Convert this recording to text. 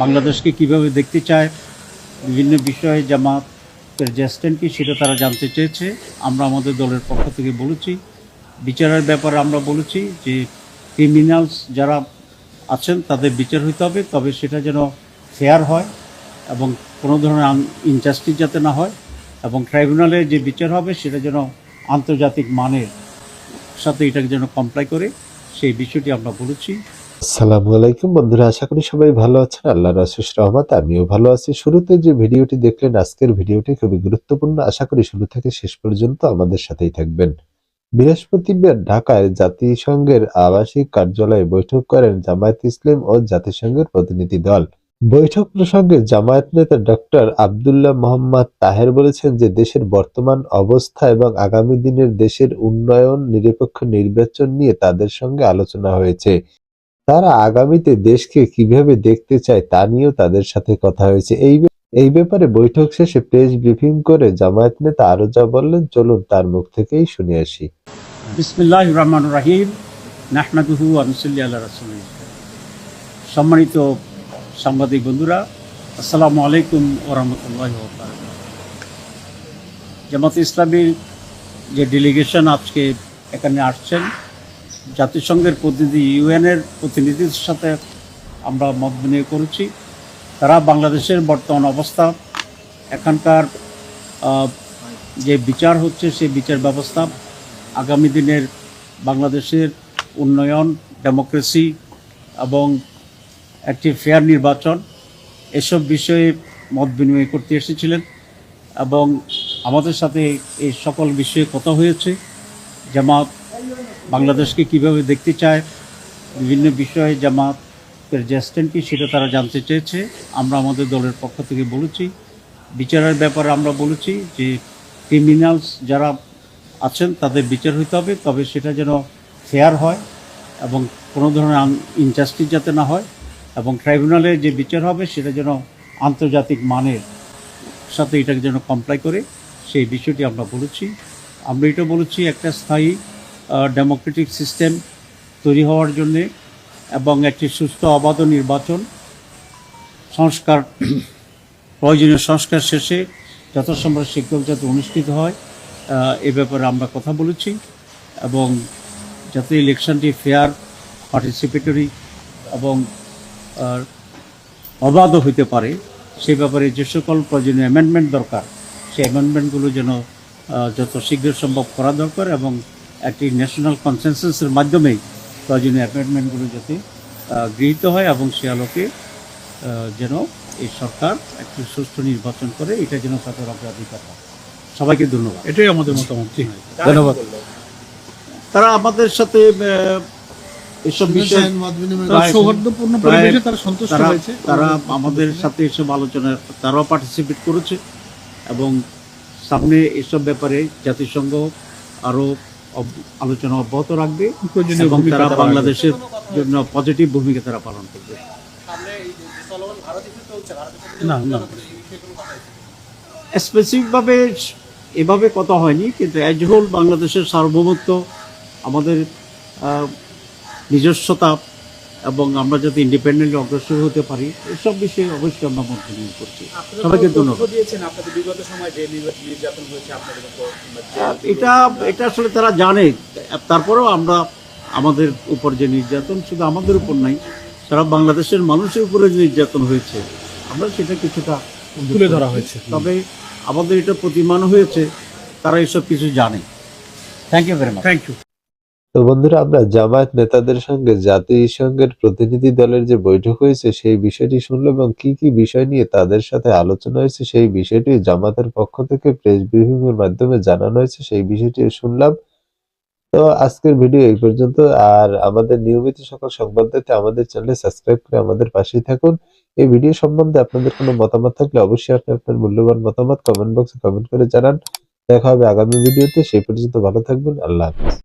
বাংলাদেশকে কীভাবে দেখতে চায়, বিভিন্ন বিষয়ে জামাতের যে কি সেটা তারা জানতে চেয়েছে। আমরা আমাদের দলের পক্ষ থেকে বলেছি, বিচারের ব্যাপারে আমরা বলেছি যে ক্রিমিনালস যারা আছেন তাদের বিচার হইতে হবে, তবে সেটা যেন ফেয়ার হয় এবং কোনো ধরনের ইনজাস্টিস যাতে না হয় এবং ট্রাইব্যুনালে যে বিচার হবে সেটা যেন আন্তর্জাতিক মানের সাথে এটাকে যেন কমপ্লাই করে, সেই বিষয়টি আমরা বলেছি। আসসালামু আলাইকুম বন্ধুরা, আশা করি সবাই ভালো আছেন। আল্লাহর আশিস রহমত, আমিও ভালো আছি। শুরুতে যে ভিডিওটি দেখলেন, আজকের ভিডিওটি খুবই গুরুত্বপূর্ণ। আশা করি শুরু থেকে শেষ পর্যন্ত আমাদের সাথেই থাকবেন। বৃহস্পতিবার ঢাকায় জাতিসংঘের আবাসিক কার্যালয়ে বৈঠক করেন জামায়াত ইসলাম ও জাতিসংঘের প্রতিনিধি দল। বৈঠক প্রসঙ্গে জামায়াত নেতা ডক্টর আবদুল্লাহ মোহাম্মদ তাহের বলেছেন যে, দেশের বর্তমান অবস্থা এবং আগামী দিনের দেশের উন্নয়ন, নিরপেক্ষ নির্বাচন নিয়ে তাদের সঙ্গে আলোচনা হয়েছে। তারা আগামীতে দেশকে কীভাবে দেখতে চায় তা নিয়েও তাদের সাথে কথা হয়েছে। এই এই ব্যাপারে বৈঠক শেষে প্রেস ব্রিফিং করে জামায়াত নেতা আরও যা বললেন, চলুন তার মুখ থেকেই শুনে আসি। বিসমিল্লাহ রহমান রাহিম। নাহমাদুহু আনসুল্লি রাসুল সম্মানিত সাংবাদিক বন্ধুরা, আসসালামু আলাইকুম ওরহমতুল্লাহ জামাত ইসলামীর যে ডেলিগেশন আজকে এখানে আসছেন জাতিসংঘের প্রতিনিধি, ইউএনের প্রতিনিধির সাথে আমরা মত বিনিয়োগ করেছি। তারা বাংলাদেশের বর্তমান অবস্থা, এখানকার যে বিচার হচ্ছে, সেই বিচার ব্যবস্থা, আগামী দিনের বাংলাদেশের উন্নয়ন, ডেমোক্রেসি এবং একটি ফেয়ার নির্বাচন, এসব বিষয়ে মত বিনিময় করতে এসেছিলেন এবং আমাদের সাথে এই সকল বিষয়ে কথা হয়েছে। জামাত বাংলাদেশকে কীভাবে দেখতে চায়, বিভিন্ন বিষয়ে জামাতের যে কি সেটা তারা জানতে চেয়েছে। আমরা আমাদের দলের পক্ষ থেকে বলেছি, বিচারের ব্যাপারে আমরা বলেছি যে ক্রিমিনালস যারা আছেন তাদের বিচার হইতে হবে, তবে সেটা যেন ফেয়ার হয় এবং কোনো ধরনের ইনজাস্টিস যাতে না হয় এবং ট্রাইব্যুনালে যে বিচার হবে সেটা যেন আন্তর্জাতিক মানের সাথে এটাকে যেন কমপ্লাই করে, সেই বিষয়টি আমরা বলেছি। আমরা এটা বলেছি একটা স্থায়ী ডেমোক্রেটিক সিস্টেম তৈরি হওয়ার জন্যে এবং একটি সুস্থ অবাধ নির্বাচন, সংস্কার, প্রয়োজনীয় সংস্কার শেষে যথাসম্ভব শীঘ্র যাতে অনুষ্ঠিত হয়। এ ব্যাপারে আমরা কথা বলেছি এবং যাতে ইলেকশনটি ফেয়ার পার্টিসিপেটরি এবং অবাধ হইতে পারে, সে ব্যাপারে যে সকল প্রয়োজনীয় অ্যামেন্ডমেন্ট দরকার, সেই অ্যামেন্ডমেন্টগুলো যেন যত শীঘ্র সম্ভব করা দরকার এবং একটি ন্যাশনাল কনসেনসাসের মাধ্যমেই প্রয়োজনীয় অ্যাপয়েন্টমেন্টগুলো যাতে গৃহীত হয় এবং সে আলোকে যেন এই সরকার একটি সুষ্ঠু নির্বাচন করে এটা যেন তাদের অগ্রাধিকার হয়। সবাইকে ধন্যবাদ। এটাই আমাদের মতামত। ধন্যবাদ। তারা আমাদের সাথে এসব বিষয়ে তারা সৌহার্দ্যপূর্ণ তারা সন্তুষ্ট তারা হয়েছে। তারা আমাদের সাথে এসব আলোচনায় তারাও পার্টিসিপেট করেছে এবং সামনে এসব ব্যাপারে জাতিসংঘ আরও আলোচনা অব্যাহত রাখবে। এবং ভূমিকা তারা বাংলাদেশের জন্য পজিটিভ ভূমিকা তারা পালন করবে। না না। স্পেসিফিকভাবে এভাবে কথা হয়নি কিন্তু অ্যাজ হোল বাংলাদেশের সার্বভৌমত্ব আমাদের আহ, নিজস্বতা এবং আমরা যাতে ইন্ডিপেন্ডেন্টলি অগ্রসর হতে পারি এসব বিষয়ে অবশ্যই আমরা মত বিনিময় করছি। সবাইকে ধন্যবাদ। দিয়েছেন আপনাদের বিগত সময় যে নির্বা- নির্যাতন হয়েছে আপনাদের এটা এটা আসলে তারা জানে। তারপরেও আমরা আমাদের উপর যে নির্যাতন শুধু আমাদের উপর নাই সারা বাংলাদেশের মানুষের উপরে যে নির্যাতন হয়েছে আমরা সেটা কিছুটা তুলে ধরা হয়েছে। তবে আমাদের এটা প্রতিমান হয়েছে তারা এসব কিছু জানে। Thank you very much thank you তো বন্ধুরা, আমরা জামায়াত নেতাদের সঙ্গে জাতিসংঘের প্রতিনিধি দলের যে বৈঠক হয়েছে, সেই বিষয়টি শুনলো এবং কি কি বিষয় নিয়ে তাদের সাথে আলোচনা হয়েছে, সেই বিষয়টি জামাতের পক্ষ থেকে প্রেস ব্রিফিং এর মাধ্যমে জানানো হয়েছে, সেই বিষয়টি শুনলাম। তো আজকের ভিডিও এই পর্যন্ত। আর আমাদের নিয়মিত সকল সংবাদ পেতে আমাদের চ্যানেলে সাবস্ক্রাইব করে আমাদের পাশেই থাকুন। এই ভিডিও সম্বন্ধে আপনাদের কোনো মতামত থাকলে অবশ্যই আপনি আপনার মূল্যবান মতামত কমেন্ট বক্সে কমেন্ট করে জানান। দেখা হবে আগামী ভিডিওতে। সেই পর্যন্ত ভালো থাকবেন। আল্লাহ হাফিজ।